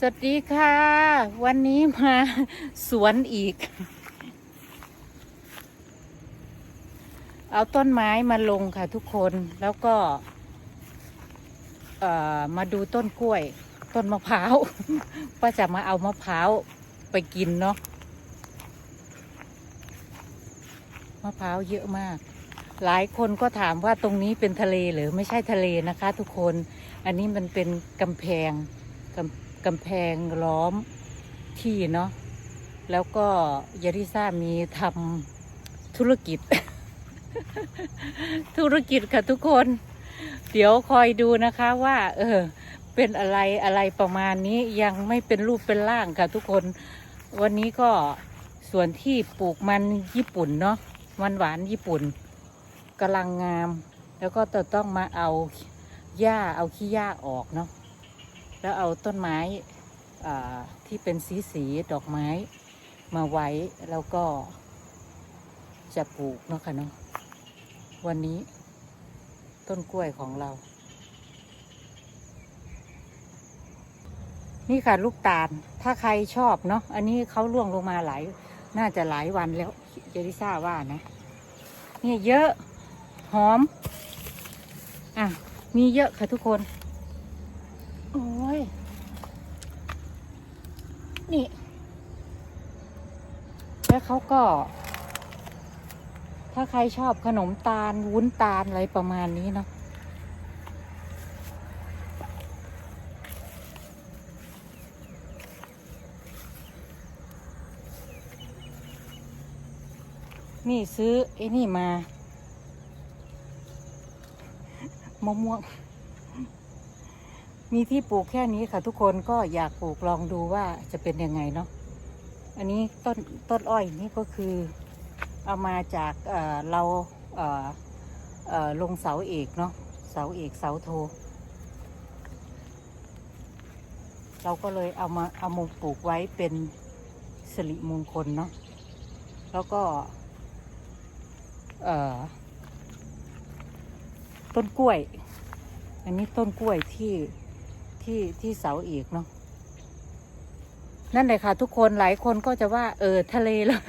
สวัสดีค่ะ วันนี้มาสวนอีก เอาต้นไม้มาลงค่ะทุกคนแล้วก็มาดูต้นกล้วย ต้นมะพร้าวว่าจะมาเอามะพร้าวไปกินเนาะมะพร้าวเยอะมาก หลายคนก็ถามว่าตรงนี้เป็นทะเลหรือไม่ใช่ทะเลนะคะ ทุกคนอันนี้มันเป็นกำแพงกำ กำแพงล้อมที่เนาะแล้วก็ยาริซ่ามีทำธุรกิจ ธุรกิจค่ะทุกคน เดี๋ยวคอยดูนะคะว่า เออ เป็นอะไรอะไรประมาณนี้ยังไม่เป็นรูปเป็นร่างค่ะทุกคน วันนี้ก็ส่วนที่ปลูกมันญี่ปุ่นเนาะมันหวานญี่ปุ่นกำลังงาม แล้วก็จะต้องมาเอาหญ้าเอาขี้หญ้าออกเนาะ แล้วเอาต้นไม้ที่เป็นสีสีดอกไม้มาไว้แล้วก็จะปลูกเนาะค่ะเนาะวันนี้ต้นกล้วยของเรา นี่ค่ะลูกตาล ถ้าใครชอบเนาะอันนี้เขาล่วงลงมาหลาย น่าจะหลายวันแล้วเจริซ่าว่านะ นี่เยอะหอม อะ มีเยอะค่ะทุกคน โอ้ย นี่ แล้วเขาก็ ถ้าใครชอบขนมตาล วุ้นตาล อะไรประมาณนี้เนาะนี่ซื้อไอ้นี่มามะม่วง มีที่ปลูกแค่นี้ค่ะ ทุกคนก็อยากปลูกลองดูว่าจะเป็นยังไงเนาะอันนี้ต้นต้นอ้อยนี่ก็คือเอามาจากเเราเอ่อเลงเสาเอกเนาะเสาเอกเสาโท เราก็เลยเอามาเอามาปลูกไว้เป็นสิริมงคลเนาะแล้วก็เต้นกล้วย อันนี้ต้นกล้วยที่ ที่ที่เสาเอกเนาะนั่นเลยค่ะ ทุกคนหลายคนก็จะว่า เออทะเลแล้ว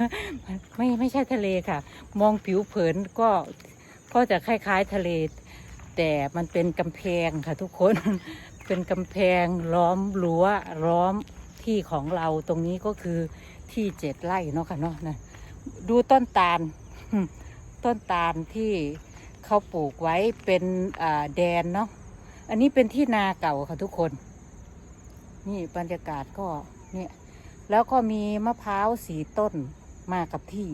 ไม่ไม่ใช่ทะเลค่ะ มองผิวเผินก็ก็จะคล้าย ๆทะเล แต่มันเป็นกำแพงค่ะ ทุกคนเป็นกำแพงล้อมรั้วล้อมที่ของเราตรงนี้ก็คือที่เจ็ดไร่เนาะค่ะเนาะนะดูต้นตาลต้นตาลที่เขาปลูกไว้เป็นแดนเนาะ อันนี้เป็นที่นาเก่าค่ะทุกคน นี่บรรยากาศก็เนี่ยแล้วก็มีมะพร้าวสีต้นมากับที่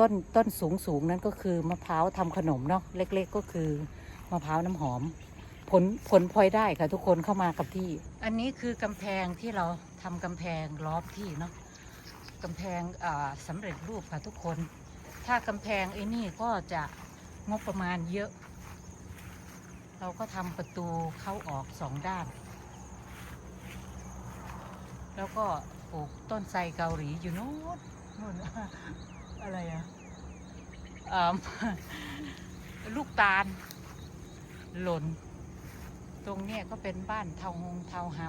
ต้นต้นสูงสูงนั้นก็คือมะพร้าวทำขนมเนาะเล็ก ๆ ก็คือมะพร้าวน้ำหอม ผลผลพลอยได้ค่ะทุกคนเข้ามากับที่ อันนี้คือกำแพงที่เราทำกำแพงล้อมที่เนาะกำแพงอ่าสำเร็จรูปค่ะทุกคน ถ้ากำแพงไอ้นี่ก็จะงบประมาณเยอะ เราก็ทำประตูเข้าออกสองด้าน แล้วก็ปลูกต้นไทรเกาหลีอยู่โน้นนู่นอะไรอะอ่าลูกตาล หล่น ตรงเนี้ยก็เป็นบ้านเทาวงเทาวเฮา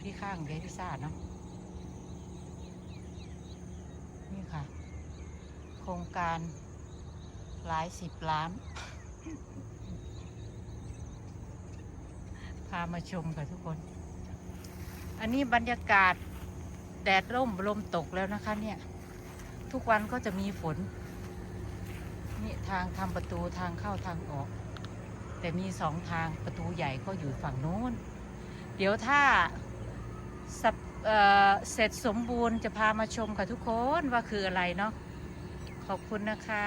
ที่ข้างเดลิซ่าเนาะนี่ค่ะ โครงการหลายสิบล้าน พามาชมค่ะทุกคน อันนี้บรรยากาศแดดร่มลมตกแล้วนะคะเนี่ย ทุกวันก็จะมีฝน นี่ทางทำประตูทางเข้าทางออก แต่มีสองทางประตูใหญ่ก็อยู่ฝั่งโน้น เดี๋ยวถ้าสับเเสร็จสมบูรณ์จะพามาชมค่ะทุกคนว่าคืออะไรเนาะขอบคุณนะคะ